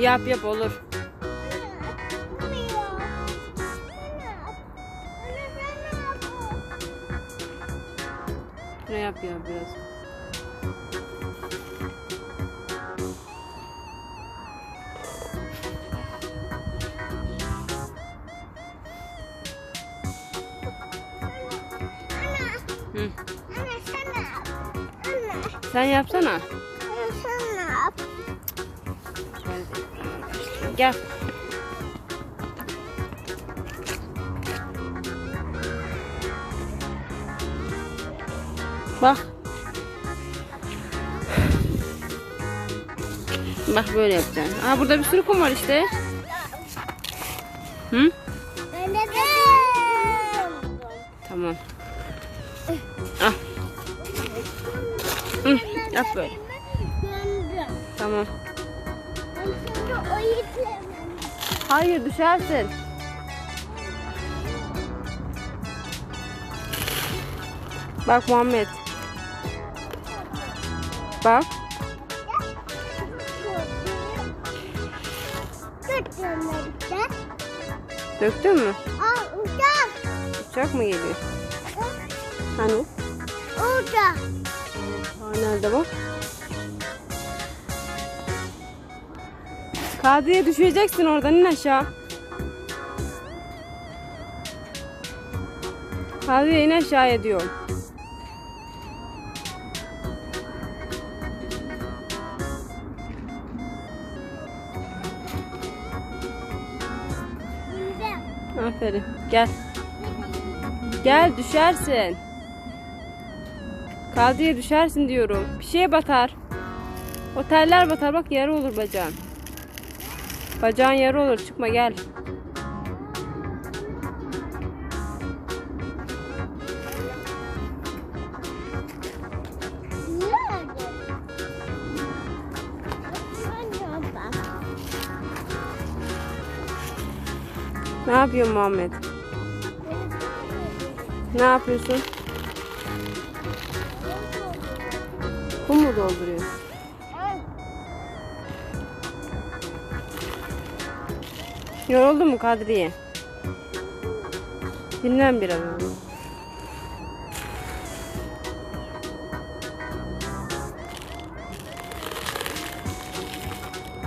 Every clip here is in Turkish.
Yap yap olur. Ne yap ya biraz. Hı. Sen yapsana. Gel. Bak. Bak böyle yapacaksın. Aa burada bir sürü kum var işte. Hı? Tamam. Ah. Hı, yap böyle. Tamam. Hayır düşersin. Bak Muhammed. Bak. Döktün mü? Aa, uçak. Uçak mı geliyor? Hani? Uçak. Aa, nerede bu? Kadriye düşeceksin oradan in aşağı. Kadriye in aşağıya diyorum. Aferin. Gel. Gel düşersin. Kadriye düşersin diyorum. Bir şeye batar. O teller batar bak yarı olur bacağın. Bacağın yarı olur çıkma gel. Ne yapıyorsun Muhammed? Ne yapıyorsun? Kum mu dolduruyorsun? Yoruldun mu Kadriye? Dinlen biraz.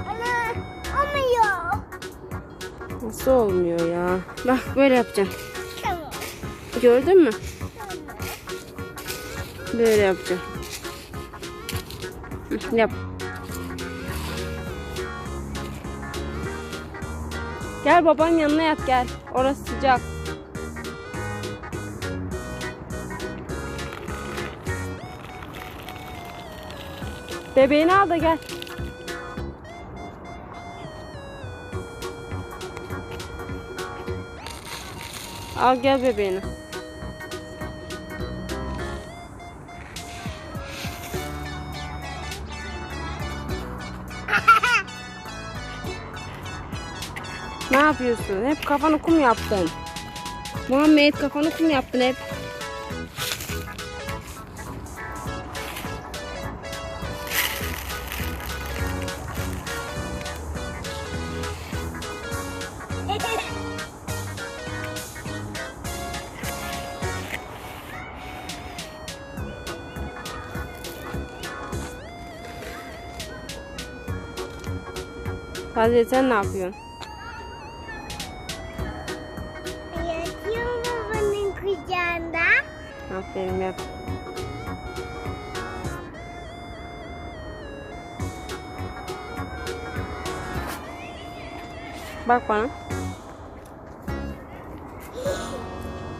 Ana, olmuyor. Nasıl olmuyor ya? Bak böyle yapacağım. Tamam. Gördün mü? Böyle yapacağım. Yap. Gel babanın yanına yat gel. Orası sıcak. Bebeğini al da gel. Al gel bebeğini. Yapıyorsun? Hep kafanı kum yaptın. Muhammed kafanı kum yaptın hep. Sadece sen ne yapıyorsun? Aferin yap. Bak bana.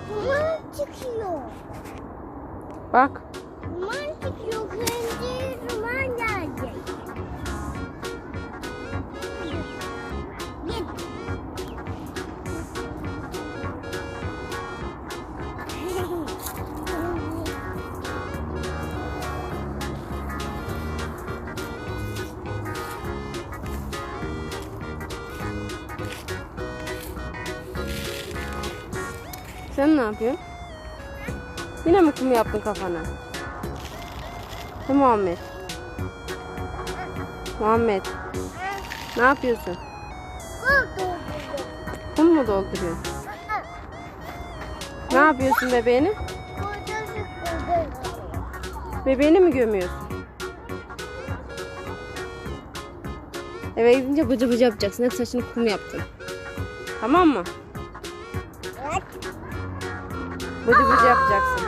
Duman çıkıyor. Bak. Duman çıkıyor. Kendi duman gelecek. Sen ne yapıyorsun? Yine mi kum yaptın kafana? He Muhammed? Muhammed. Ne yapıyorsun? Bu doldu. Kum mu dolduruyorsun? Ne yapıyorsun bebeğini? Bebeğini mi gömüyorsun? Eve gidince bıcı bıcı yapacaksın. Hep saçını kum yaptın. Tamam mı? Evet. Bıcı bıcı yapacaksın.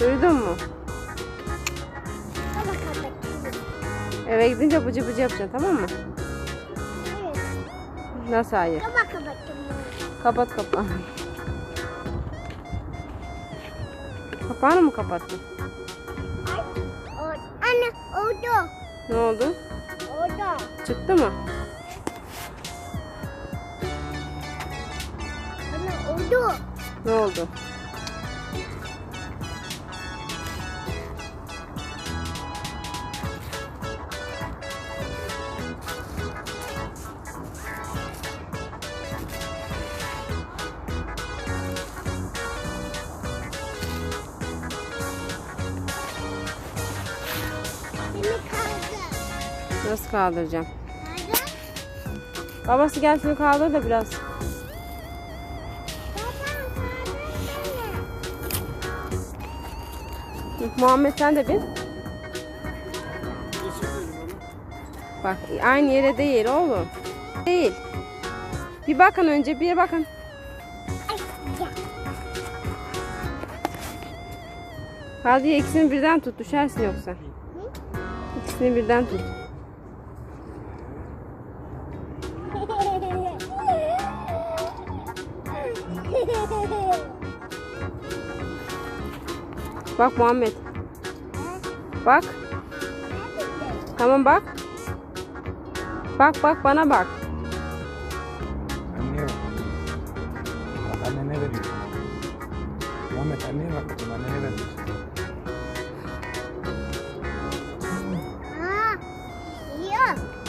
Duydun mu? Eve gidince bıcı bıcı yapacaksın tamam mı? Evet. Nasıl hayır? Baba kapatayım. Kapat kapağını. Kapağını mı kapattın? Anne oldu. Ne oldu? Oldu. Çıktı mı? Oldu. Ne oldu? Nasıl kaldıracağım? Nerede? Babası gel şunu kaldır da biraz. Muhammed sen de bin. Bak aynı yere değil oğlum. Değil. Bir bakın önce bir bakın. Hadi ikisini birden tut düşersin yoksa. İkisini birden tut. Bak Muhammed. Bak. Tamam bak. Bak bak bana bak. Anneye bak. Bak anne ne veriyor? Muhammed anneye bak bakayım anne ne veriyor?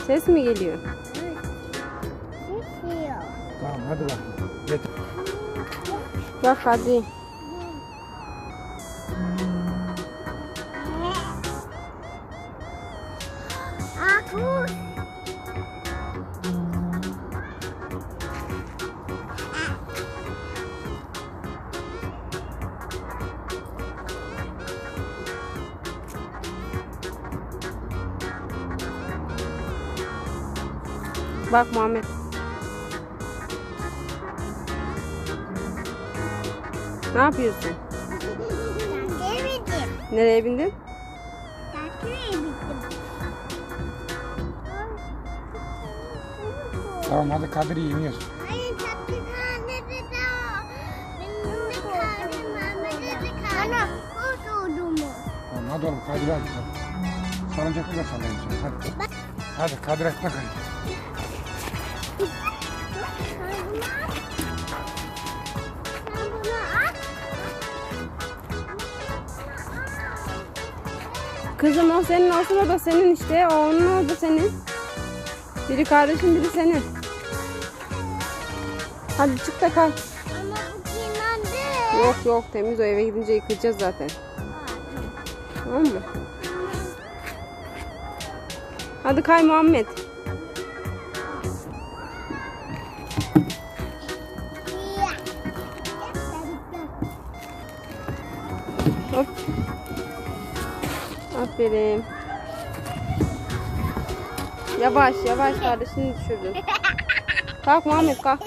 Ses mi geliyor? Yiyor. Tamam hadi bakayım. Getir. Bak hadi. Bak Muhammed. Ne yapıyorsun? Demedim. Nereye bindin? Tatlıya bittim. Tamam hadi Kadir iniyoruz. Hayır tatlıhanede de o. Benim de karnım, Mehmet'e de karnım. Ana, kurt oldu mu? Tamam hadi oğlum Kadir hadi sen. Da sallayın sen hadi. Hadi Kadir atla kayın. Kızım o senin olsun o da senin işte. O onun o da senin. Biri kardeşin biri senin. Hadi çık da kay. Ama bu kirlendi. Yok yok temiz o eve gidince yıkayacağız zaten. Tamam mı? Hadi kay Muhammed. Aferin. Yavaş yavaş kardeşini düşürdün. Kalk Muhammed kalk.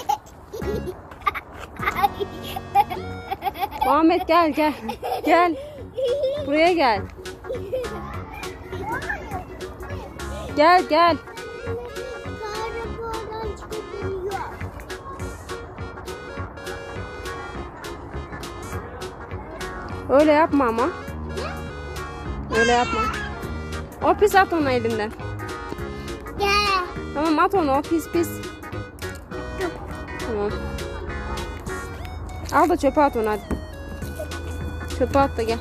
Muhammed gel gel. Gel. Buraya gel. Gel gel. Öyle yapma ama. Öyle yapma. O pis at onu elinden. Gel. Tamam at onu o pis pis. Tamam. Al da çöpe at onu hadi. Çöpe at da gel.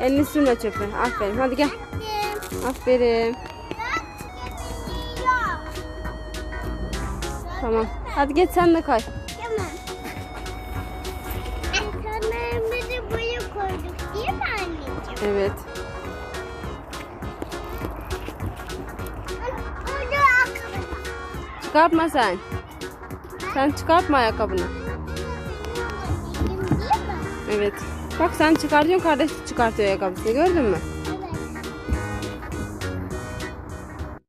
Elini sürme çöpe. Aferin hadi gel. Aferin. Tamam. Hadi geç sen de kay. Evet. Çıkartma sen. Sen çıkartma ayakkabını. Evet. Bak sen çıkartıyorsun kardeş çıkartıyor ayakkabısını gördün mü?